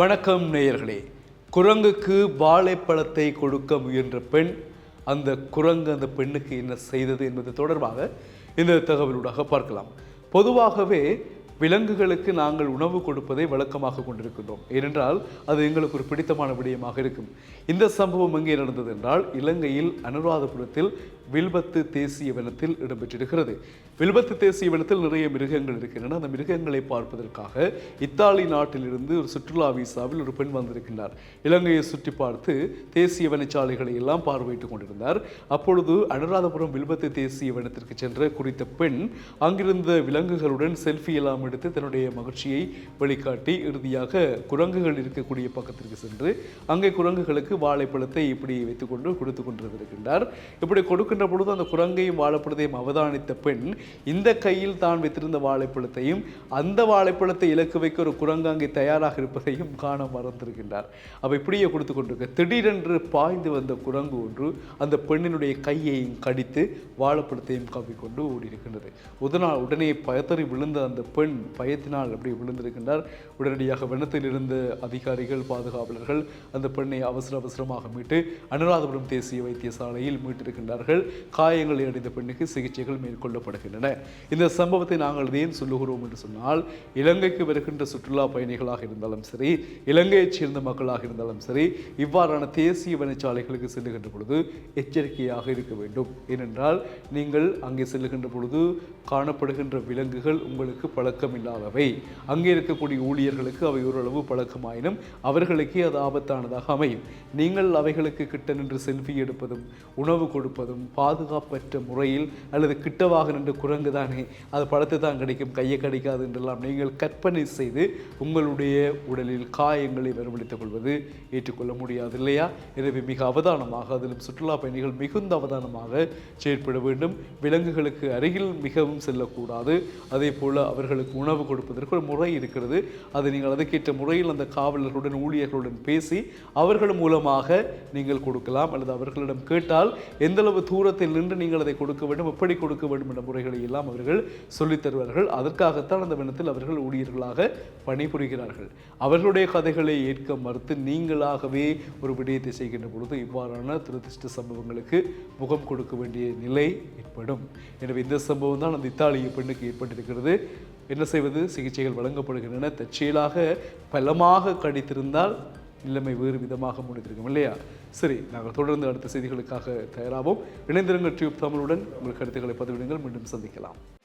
வணக்கம் நேயர்களே. குரங்குக்கு வாழைப்பழத்தை கொடுக்க முயன்ற பெண் அந்த குரங்கு அந்த பெண்ணுக்கு என்ன செய்தது என்பது தொடர்பாக இந்த தகவலூடாக பார்க்கலாம். பொதுவாகவே விலங்குகளுக்கு நாங்கள் உணவு கொடுப்பதை வழக்கமாக கொண்டிருக்கின்றோம். ஏனென்றால் அது எங்களுக்கு ஒரு பிடித்தமான விடயமாக இருக்கும். இந்த சம்பவம் எங்கே நடந்தது என்றால் இலங்கையில் அனுராதபுரத்தில் வில்பத்து தேசிய வனத்தில் இடம்பெற்றிருக்கிறது. வில்பத்து தேசிய வனத்தில் நிறைய மிருகங்கள் இருக்கின்றன. அந்த மிருகங்களை பார்ப்பதற்காக இத்தாலி நாட்டிலிருந்து ஒரு சுற்றுலா விசாவில் ஒரு பெண் வந்திருக்கின்றார். இலங்கையை சுற்றி பார்த்து தேசிய வனச்சாலைகளை எல்லாம் பார்வையிட்டுக் கொண்டிருந்தார். அப்பொழுது அனுராதபுரம் வில்பத்து தேசிய வனத்திற்கு சென்ற குறித்த பெண் அங்கிருந்த விலங்குகளுடன் செல்ஃபி எல்லாம் எடுத்து தன்னுடைய மகிழ்ச்சியை வெளிக்காட்டி இறுதியாக குரங்குகள் இருக்கக்கூடிய பக்கத்திற்கு சென்று அங்கே குரங்குகளுக்கு வாழைப்பழத்தை இப்படி வைத்துக்கொண்டு கொடுத்து கொண்டிருக்கின்றார் இப்படி கொடுக்க கொடுக்கின்ற பொழுது அந்த குரங்கையும் வாழைப்பழத்தையும் அவதானித்த பெண் இந்த கையில் தான் வைத்திருந்த வாழைப்பழத்தையும் அந்த வாழைப்பழத்தை இலக்கு வைக்க ஒரு குரங்கு அங்கே தயாராக இருப்பதையும் காண மறந்திருக்கின்றார். அவ இப்படியே கொடுத்து கொண்டிருக்க திடீரென்று பாய்ந்து வந்த குரங்கு ஒன்று அந்த பெண்ணினுடைய கையையும் கடித்து வாழைப்பழத்தையும் கவ்விக்கொண்டு ஓடியிருக்கின்றது. உதனால் உடனே பயத்தறி விழுந்த அந்த பெண் பயத்தினால் அப்படி விழுந்திருக்கின்றார். உடனடியாக வெள்ளத்தில் இருந்த அதிகாரிகள் பாதுகாவலர்கள் அந்த பெண்ணை அவசர அவசரமாக மீட்டு அனுராதபுரம் தேசிய வைத்தியசாலையில் மீட்டிருக்கின்றார்கள். காயங்களை அடைந்த பெண்ணுக்கு சிகிச்சைகள் மேற்கொள்ளப்படுகின்றன. இந்த சம்பவத்தை நாங்கள் ஏன் சொல்லுகிறோம் என்று சொன்னால் இலங்கைக்கு வருகின்ற சுற்றுலா பயணிகளாக இருந்தாலும் சரி இலங்கையைச் சேர்ந்த மக்களாக இருந்தாலும் சரி இவ்வாறான தேசிய வனச்சாலைகளுக்கு செல்லுகின்ற பொழுது எச்சரிக்கையாக இருக்க வேண்டும். ஏனென்றால் நீங்கள் அங்கே செல்லுகின்ற பொழுது காணப்படுகின்ற விலங்குகள் உங்களுக்கு பழக்கம் இல்லாதவை. அங்கே இருக்கக்கூடிய ஊழியர்களுக்கு அவை ஓரளவு பழக்கமாயினும் அவர்களுக்கே அது ஆபத்தானதாக அமையும். நீங்கள் அவைகளுக்கு கிட்ட நின்று செல்ஃபி எடுப்பதும் உணவு கொடுப்பதும் பாதுகாப்பற்ற முறையில் அல்லது கிட்டவாக நின்று குரங்கு தானே அது படத்து தான் கிடைக்கும் கையை கிடைக்காது என்றெல்லாம் நீங்கள் கற்பனை செய்து உங்களுடைய உடலில் காயங்களை வரவழைத்துக் கொள்வது ஏற்றுக்கொள்ள முடியாது இல்லையா? எனவே மிக அவதானமாக அதிலும் சுற்றுலா பயணிகள் மிகுந்த அவதானமாக செயற்பட வேண்டும். விலங்குகளுக்கு அருகில் மிகவும் செல்லக்கூடாது. அதே போல் அவர்களுக்கு உணவு கொடுப்பதற்கு ஒரு முறை இருக்கிறது. அதை நீங்கள் அதுக்கேற்ற முறையில் அந்த காவலர்களுடன் ஊழியர்களுடன் பேசி அவர்கள் மூலமாக நீங்கள் கொடுக்கலாம் அல்லது அவர்களிடம் கேட்டால் எந்தளவு அளவு தூரத்தில் நின்று நீங்கள் அதை கொடுக்க வேண்டும் எப்படி கொடுக்க வேண்டும் என்ற முறைகளை எல்லாம் அவர்கள் சொல்லித் தருவார்கள். அதற்காகத்தான் அந்த வினத்தில் அவர்கள் ஊழியர்களாக பணிபுரிகிறார்கள். அவர்களுடைய கதைகளை ஏற்க மறுத்து நீங்களாகவே ஒரு விடயத்தை செய்கின்ற பொழுது இவ்வாறான துரதிருஷ்ட சம்பவங்களுக்கு முகம் கொடுக்க வேண்டிய நிலை ஏற்படும். எனவே இந்த சம்பவம் தான் அந்த இத்தாலிய பெண்ணுக்கு ஏற்பட்டிருக்கிறது. என்ன செய்வது? சிகிச்சைகள் வழங்கப்படுகின்றன. தற்செயலாக பலமாக கடித்திருந்தால் நிலைமை வேறு விதமாக முடிந்திருக்கும் இல்லையா? சரி நாங்கள் தொடர்ந்து அடுத்த செய்திகளுக்காக தயாராகும் இணைந்திருங்கள் டியூப் தமிழுடன். உங்கள் கருத்துக்களை பதிவிடுங்கள். மீண்டும் சந்திக்கலாம்.